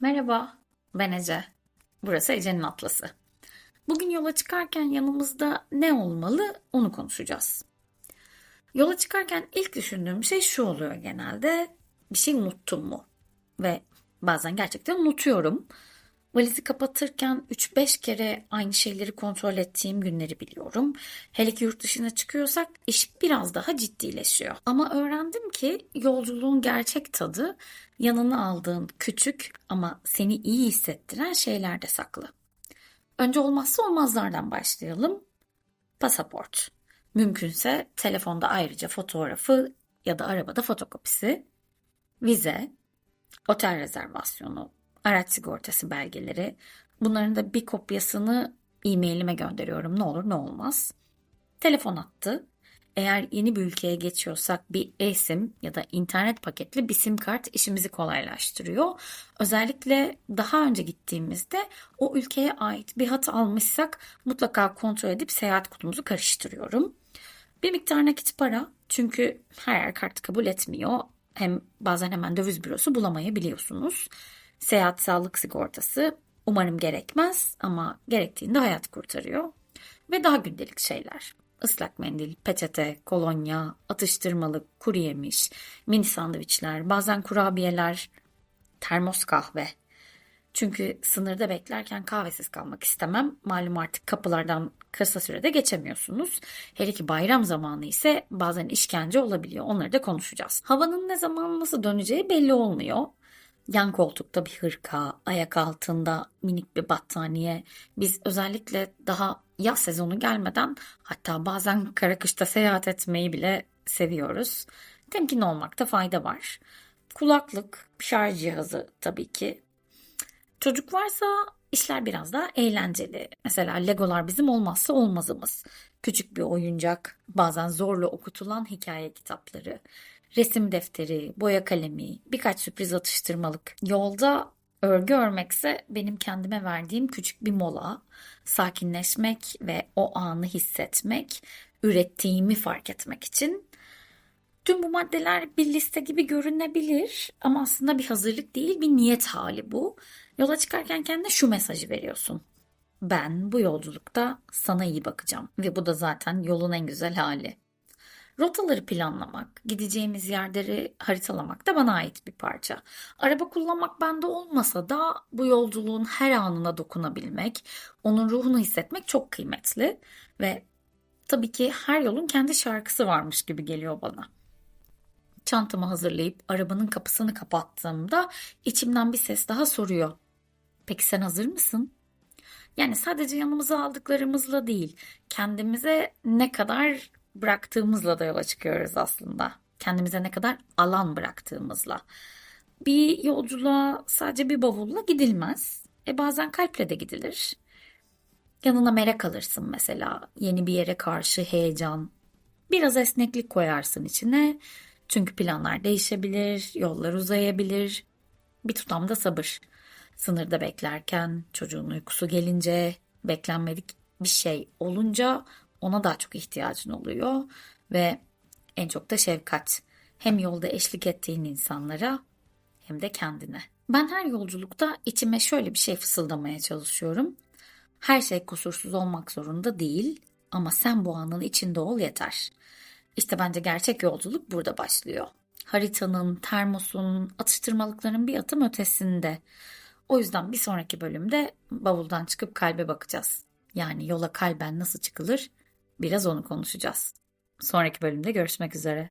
Merhaba, ben Ece. Burası Ece'nin Atlası. Bugün yola çıkarken yanımızda ne olmalı onu konuşacağız. Yola çıkarken ilk düşündüğüm şey şu oluyor genelde. Bir şey unuttum mu? Ve bazen gerçekten unutuyorum. Valizi kapatırken 3-5 kere aynı şeyleri kontrol ettiğim günleri biliyorum. Hele ki yurt dışına çıkıyorsak iş biraz daha ciddileşiyor. Ama öğrendim ki yolculuğun gerçek tadı yanına aldığın küçük ama seni iyi hissettiren şeylerde saklı. Önce olmazsa olmazlardan başlayalım. Pasaport. Mümkünse telefonda ayrıca fotoğrafı ya da arabada fotokopisi. Vize, otel rezervasyonu, araç sigortası belgeleri. Bunların da bir kopyasını e-mailime gönderiyorum ne olur ne olmaz. Telefon hattı. Eğer yeni bir ülkeye geçiyorsak bir eSIM ya da internet paketli bir SIM kart işimizi kolaylaştırıyor. Özellikle daha önce gittiğimizde o ülkeye ait bir hat almışsak mutlaka kontrol edip seyahat kutumuzu karıştırıyorum. Bir miktar nakit para çünkü her yer kart kabul etmiyor. Hem bazen hemen döviz bürosu bulamayabiliyorsunuz. Seyahat sağlık sigortası umarım gerekmez ama gerektiğinde hayat kurtarıyor. Ve daha gündelik şeyler. Islak mendil, peçete, kolonya, atıştırmalık, kuru yemiş, mini sandviçler, bazen kurabiyeler, termos kahve. Çünkü sınırda beklerken kahvesiz kalmak istemem. Malum artık kapılardan kısa sürede geçemiyorsunuz. Hele ki bayram zamanı ise bazen işkence olabiliyor. Onları da konuşacağız. Havanın ne zaman nasıl döneceği belli olmuyor. Yan koltukta bir hırka, ayak altında minik bir battaniye. Biz özellikle daha yaz sezonu gelmeden hatta bazen kara kışta seyahat etmeyi bile seviyoruz. Temkin olmakta fayda var. Kulaklık, şarj cihazı tabii ki. Çocuk varsa işler biraz daha eğlenceli. Mesela Legolar bizim olmazsa olmazımız. Küçük bir oyuncak, bazen zorla okutulan hikaye kitapları, resim defteri, boya kalemi, birkaç sürpriz atıştırmalık. Yolda örgü örmekse benim kendime verdiğim küçük bir mola. Sakinleşmek ve o anı hissetmek, ürettiğimi fark etmek için. Tüm bu maddeler bir liste gibi görünebilir ama aslında bir hazırlık değil, bir niyet hali bu. Yola çıkarken kendine şu mesajı veriyorsun. Ben bu yolculukta sana iyi bakacağım ve bu da zaten yolun en güzel hali. Rotaları planlamak, gideceğimiz yerleri haritalamak da bana ait bir parça. Araba kullanmak bende olmasa da bu yolculuğun her anına dokunabilmek, onun ruhunu hissetmek çok kıymetli ve tabii ki her yolun kendi şarkısı varmış gibi geliyor bana. Çantamı hazırlayıp arabanın kapısını kapattığımda içimden bir ses daha soruyor. Peki sen hazır mısın? Yani sadece yanımıza aldıklarımızla değil, kendimize ne kadar bıraktığımızla da yola çıkıyoruz aslında. Kendimize ne kadar alan bıraktığımızla. Bir yolculuğa sadece bir bavulla gidilmez. E bazen kalple de gidilir. Yanına merak alırsın mesela. Yeni bir yere karşı heyecan. Biraz esneklik koyarsın içine. Çünkü planlar değişebilir, yollar uzayabilir. Bir tutam da sabır. Sınırda beklerken, çocuğun uykusu gelince, beklenmedik bir şey olunca ona daha çok ihtiyacın oluyor ve en çok da şefkat. Hem yolda eşlik ettiğin insanlara hem de kendine. Ben her yolculukta içime şöyle bir şey fısıldamaya çalışıyorum. Her şey kusursuz olmak zorunda değil ama sen bu anın içinde ol yeter. İşte bence gerçek yolculuk burada başlıyor. Haritanın, termosun, atıştırmalıkların bir atım ötesinde. O yüzden bir sonraki bölümde bavuldan çıkıp kalbe bakacağız. Yani yola kalben nasıl çıkılır Biraz onu konuşacağız. Sonraki bölümde görüşmek üzere.